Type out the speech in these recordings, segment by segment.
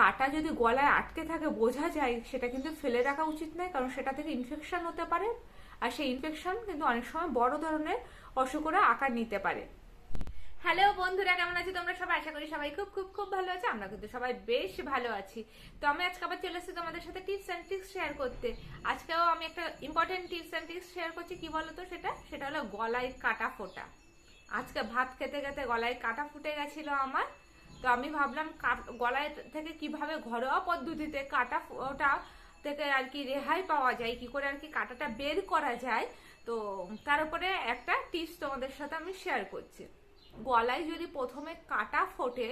কাটা যদি গলায় আটকে থাকে, বোঝা যায়, সেটা কিন্তু ফেলে রাখা উচিত নয়, কারণ সেটা থেকে ইনফেকশন হতে পারে। আর সেই ইনফেকশন কিন্তু অনেক সময় বড় ধরনের অসুখরা আকার নিতে পারে। হ্যালো বন্ধুরা, কেমন আছো তোমরা সবাই? আশা করি সবাই খুব খুব খুব ভালো আছে। আমরা কিন্তু সবাই বেশ ভালো আছি। তো আমি আজকে আবার চলে এসেছি তোমাদের সাথে টিপস অ্যান্ড ট্রিক্স শেয়ার করতে। আজকেও আমি একটা important tips and tricks share করছি, কি বলো তো সেটা? সেটা হলো গলায় কাটা ফোটা। আজকে ভাত খেতে খেতে গলায় কাটা ফুটে গেছিল আমার। তো আমি ভাবলাম গলায় থেকে কীভাবে ঘরোয়া পদ্ধতিতে কাটা ফোটা থেকে আর কি রেহাই পাওয়া যায়, কি করে আর কি কাটাটা বের করা যায়, তো তার উপরে একটা টিপস তোমাদের সাথে আমি শেয়ার করছি। গলায় যদি প্রথমে কাটা ফোটে,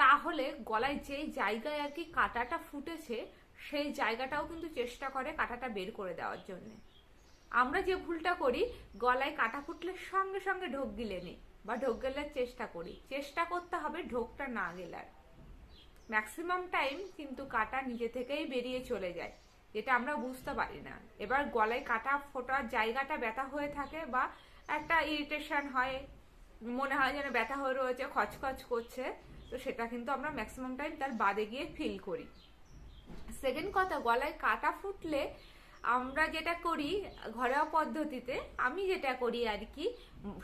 তাহলে গলায় যেই জায়গায় আর কি কাটাটা ফুটেছে, সেই জায়গাটাও কিন্তু চেষ্টা করে কাটাটা বের করে দেওয়ার জন্য। আমরা যে ভুলটা করি, গলায় কাটা ফুটলে সঙ্গে সঙ্গে ঢোক গিলে নিই। বা ঢোক গেলার চেষ্টা করি। চেষ্টা করতে হবে ঢোকটা না গেলার। ম্যাক্সিমাম টাইম কিন্তু কাটা নিজে থেকেই বেরিয়ে চলে যায়, যেটা আমরা বুঝতে পারি না। এবার গলায় কাটা ফোটার জায়গাটা ব্যথা হয়ে থাকে বা একটা ইরিটেশন হয়, মনে হয় যেন ব্যথা হয়ে রয়েছে, খচখচ করছে, তো সেটা কিন্তু আমরা ম্যাক্সিমাম টাইম তার বাদে গিয়ে ফিল করি। সেকেন্ড কথা, গলায় কাটা ফুটলে আমরা যেটা করি ঘরোয়া পদ্ধতিতে, আমি যেটা করি আর কি,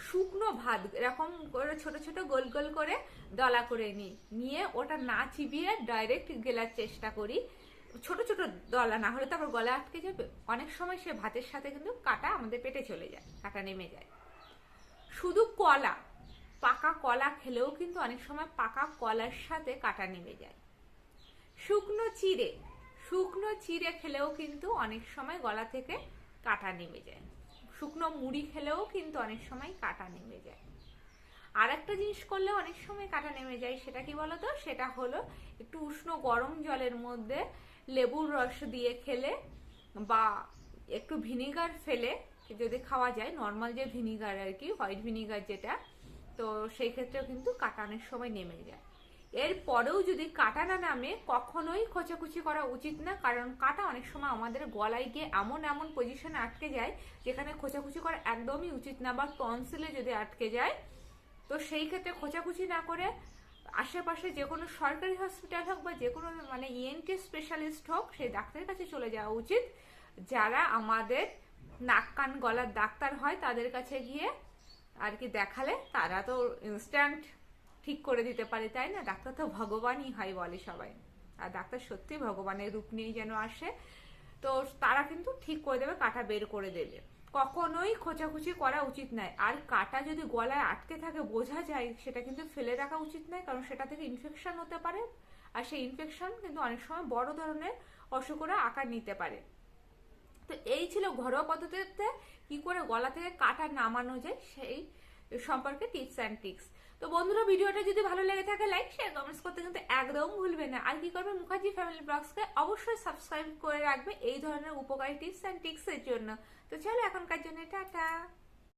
শুকনো ভাত, এরকম করে ছোট ছোট গোল গোল করে দলা করে নিই। নিয়ে ওটা না চিবিয়ে ডাইরেক্ট গেলার চেষ্টা করি। ছোট ছোট দলা না হলে তো আবার গলা আটকে যাবে। অনেক সময় সে ভাতের সাথে কিন্তু কাটা আমাদের পেটে চলে যায়, কাটা নেমে যায়। শুধু কলা, পাকা কলা খেলেও কিন্তু অনেক সময় পাকা কলার সাথে কাটা নেমে যায়। শুকনো চিড়ে শুকনো চিড়ে খেলেও কিন্তু অনেক সময় গলা থেকে কাটা নেমে যায়। শুকনো মুড়ি খেলেও কিন্তু অনেক সময় কাটা নেমে যায়। আর একটা জিনিস করলে অনেক সময় কাটা নেমে যায়, সেটা কি বলতো? সেটা হলো একটু উষ্ণ গরম জলের মধ্যে লেবুর রস দিয়ে খেলে বা একটু ভিনিগার ফেলে, যদি খাওয়া যায় নর্মাল যে ভিনিগার আর কি হোয়াইট ভিনিগার যেটা, তো সেই ক্ষেত্রেও কিন্তু কাটা অনেক সময় নেমে যায়। এর পরেও যদি কাটা না নামে, কখনোই খোঁচাখুচি করা উচিত না, কারণ কাটা অনেক সময় আমাদের গলায় গিয়ে এমন এমন পজিশনে আটকে যায়, যেখানে খোঁচাখুচি করা একদমই উচিত না, বা টনসিলে যদি আটকে যায়, তো সেই ক্ষেত্রে খোঁচাখুচি না করে আশেপাশে যে কোনো সরকারি হসপিটাল হোক, বা যে কোনো মানে ইএনটি স্পেশালিস্ট হোক, সেই ডাক্তারের কাছে চলে যাওয়া উচিত। যারা আমাদের নাক, কান, গলার ডাক্তার হয়, তাদের কাছে গিয়ে আর কি দেখালে, তারা তো ইনস্ট্যান্ট ঠিক করে দিতে পারে, তাই না? ডাক্তার তো ভগবানই হয় বলে সবাই। আর ডাক্তার সত্যি ভগবানের রূপ নিয়েই যেন আসে, তো তারা কিন্তু ঠিক করে দেবে, কাটা বের করে দেবে। কখনোই খোঁচাখুচি করা উচিত নয়। আর কাটা যদি গলায় আটকে থাকে, বোঝা যায়, সেটা কিন্তু ফেলে রাখা উচিত নয়, কারণ সেটা থেকে ইনফেকশন হতে পারে। আর সেই ইনফেকশন কিন্তু অনেক সময় বড় ধরনের অসুখরা আকার নিতে পারে। তো এই ছিল ঘরোয়া পদ্ধতিতে কি করে গলা থেকে কাটা নামানো যায়, সেই সম্পর্কে টিপস অ্যান্ড ট্রিক্স তো বন্ধুরা, ভিডিওটা যদি ভালো লেগে থাকে লাইক শেয়ার কমেন্টস করতে কিন্তু একদম ভুলবে না। আর কি করবে মুখার্জি ফ্যামিলি ব্লগসকে অবশ্যই সাবস্ক্রাইব করে রাখবে এই ধরনের উপকারী টিপস অ্যান্ড ট্রিক্সের জন্য। তো চলো, এখনকার জন্য টাটা।